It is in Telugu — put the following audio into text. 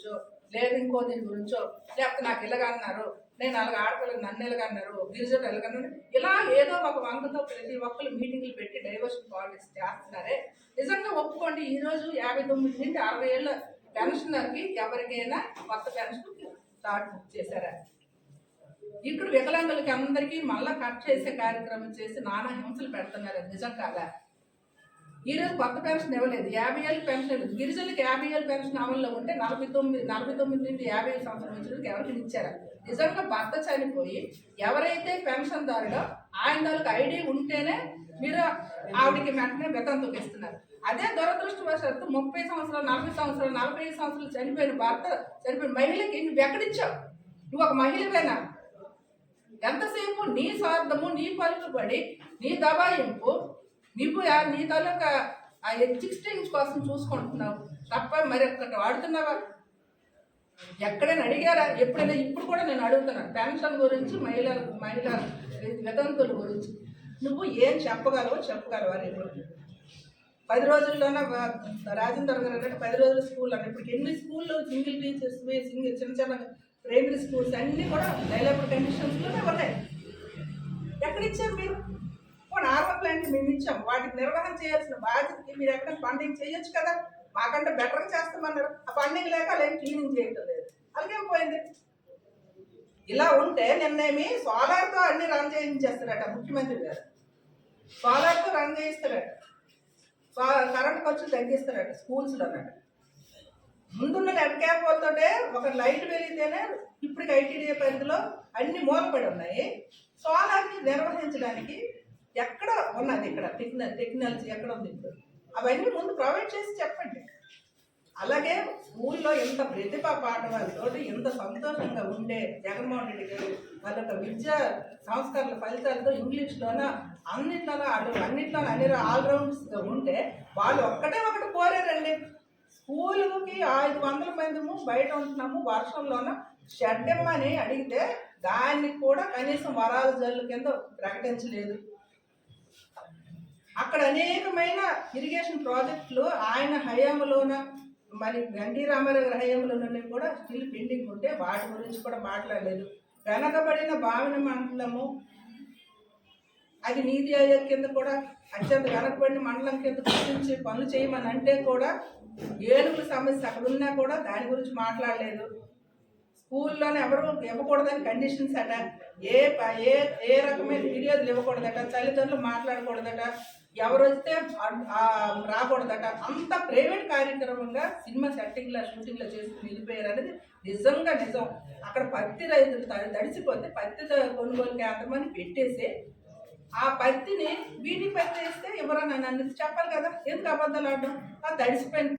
గురించో లేదు ఇంకో దీని గురించో లేకపోతే నాకు ఇలాగ అన్నారు నేను అలాగ ఆడపిల్లలు నన్ను ఎలాగన్నారు గిరిజనులు ఎలాగన్నారు ఇలా ఏదో ఒక వంకతో ప్రతి ఒక్కరు మీటింగ్లు పెట్టి డైవర్షన్ పాలిటిక్స్ చేస్తున్నారే. నిజంగా ఒప్పుకోండి ఈరోజు యాభై తొమ్మిది నుండి అరవై ఏళ్ళ పెన్షనర్కి ఎవరికైనా కొత్త పెన్షన్ స్టార్ట్ బుక్ చేశారా? ఇక్కడ వికలాంగులకి అందరికీ మళ్ళా కట్ చేసే కార్యక్రమం చేసి నానా హింసలు పెడుతున్నారు నిజం కాదా? ఈరోజు కొత్త పెన్షన్ ఇవ్వలేదు. యాభై ఏళ్ళు పెన్షన్ గిరిజనులకు యాభై ఏళ్ళు పెన్షన్ అమల్లో ఉంటే నలభై తొమ్మిది నలభై తొమ్మిది నుండి యాభై ఐదు సంవత్సరం వచ్చినందుకు ఎవరికి ఇచ్చారా? నిజంగా భర్త చనిపోయి ఎవరైతే పెన్షన్ దారుడో ఆయన వాళ్ళకి ఐడి ఉంటేనే మీరు ఆవిడకి వెంటనే వితంతుకు ఇస్తున్నారు అదే దురదృష్టవశాత్తు ముప్పై సంవత్సరాలు నలభై సంవత్సరాలు నలభై ఐదు సంవత్సరాలు చనిపోయిన భర్త చనిపోయిన మహిళకి నువ్వు ఎక్కడిచ్చావు నువ్వు ఒక మహిళవేనా? ఎంతసేపు నీ స్వార్థము నీ పలుకుబడి నీ దబాయింపు నువ్వు యా- నీ తాలూకా ఆ ఎగ్జిస్టెన్స్ కోసం చూసుకుంటున్నావు తప్ప మరి ఒక్కటి వాడుతున్నావా? ఎక్కడైనా అడిగారా? ఎప్పుడైనా ఇప్పుడు కూడా నేను అడుగుతున్నాను. పెన్షన్ గురించి మహిళల మహిళల వితంతుల గురించి. నువ్వు ఏం చెప్పగలవో చెప్పగలవా రేపు పది రోజుల్లోనే రాజేందర్ గారు అంటే పది రోజుల స్కూల్ అంటే ఇప్పుడు ఎన్ని స్కూల్లో సింగిల్ టీచర్స్ సింగిల్ చిన్న చిన్న ప్రైమరీ స్కూల్స్ అన్నీ కూడా డైలబుల్ కండిషన్స్లోనే ఉన్నాయి ఎక్కడ ఇచ్చారు మీరు పోనీ ఆర్వర్ ప్లాంట్ మేము ఇచ్చాం వాటికి నిర్వహణ చేయాల్సిన బాధ్యతకి మీరు ఎక్కడ ఫండింగ్ చేయొచ్చు కదా? మాకంటే బెటర్గా చేస్తామన్నారు. ఆ ఫండింగ్ లేక అలాగే క్లీనింగ్ చేయటం లేదు. అలాగే పోయింది. ఇలా ఉంటే నిన్నేమి సోలార్తో అన్ని రన్ చేయించేస్తారట ముఖ్యమంత్రి గారు. సోలార్తో రన్ చేయిస్తారట. సో- కరెంట్ ఖర్చులు తగ్గిస్తారట స్కూల్స్లో ముందున్న నెట్ క్యాప్ ఒక లైట్ వెలిగితేనే ఇప్పటికి ఐటీడీ పరిధిలో అన్ని మూలపడి ఉన్నాయి. సోలార్ని నిర్వహించడానికి ఉన్నది ఇక్కడ. టెక్న టెక్నాలజీ ఎక్కడ ఉంది ఇప్పుడు? అవన్నీ ముందు ప్రొవైడ్ చేసి చెప్పండి. అలాగే స్కూల్లో ఎంత ప్రతిభ పాఠవాలతో ఎంత సంతోషంగా ఉండే జగన్మోహన్ రెడ్డి గారు వాళ్ళ యొక్క విద్యా సంస్కరణల ఫలితాలతో ఇంగ్లీష్లోన అన్నిట్లోనూ అటు అన్నిట్లోనూ అన్ని ఆల్రౌండ్స్ ఉంటే వాళ్ళు ఒక్కటే ఒకటి కోరారండి. స్కూలుకి ఐదు వందల మందిము బయట ఉంటున్నాము వర్షంలోన? షెడ్డమ్మని అడిగితే దాన్ని కూడా కనీసం వరాల జల్లు కింద ప్రకటించలేదు. అక్కడ అనేకమైన ఇరిగేషన్ ప్రాజెక్టులు ఆయన హయాంలోన మరి ఎన్టీ రామారావు గారి హయాంలోనే కూడా స్టిల్ పెండింగ్ ఉంటే వాటి గురించి కూడా మాట్లాడలేదు. వెనకబడిన భావన మండలము అది నీతి ఆయోగ్ కింద కూడా అత్యంత వెనకబడిన మండలం కింద గుర్తించి పనులు చేయమని అంటే కూడా ఏనుగుల సమస్య అక్కడ ఉన్నా కూడా దాని గురించి మాట్లాడలేదు. స్కూల్లోనే ఎవరు ఇవ్వకూడదని కండిషన్స్ అట. ఏ ఏ ఏ రకమైన ఫిర్యాదులు ఇవ్వకూడదట తల్లిదండ్రులు మాట్లాడకూడదట. ఎవరు వస్తే రాకూడదట. అంత ప్రైవేట్ కార్యక్రమంగా సినిమా సెట్టింగ్లో షూటింగ్లో చేసుకుని వెళ్ళిపోయారు అనేది నిజంగా నిజం. అక్కడ పత్తి రైతులు తడిచిపోతే తడిసిపోతే పత్తి కొనుగోలు కేంద్రం అని పెట్టేసి ఆ పత్తిని వీటి పత్తి వేస్తే ఎవరన్నా నన్ను చెప్పాలి కదా? ఎందుకు అబద్ధాలు ఆడడం? ఆ తడిసిపోయిన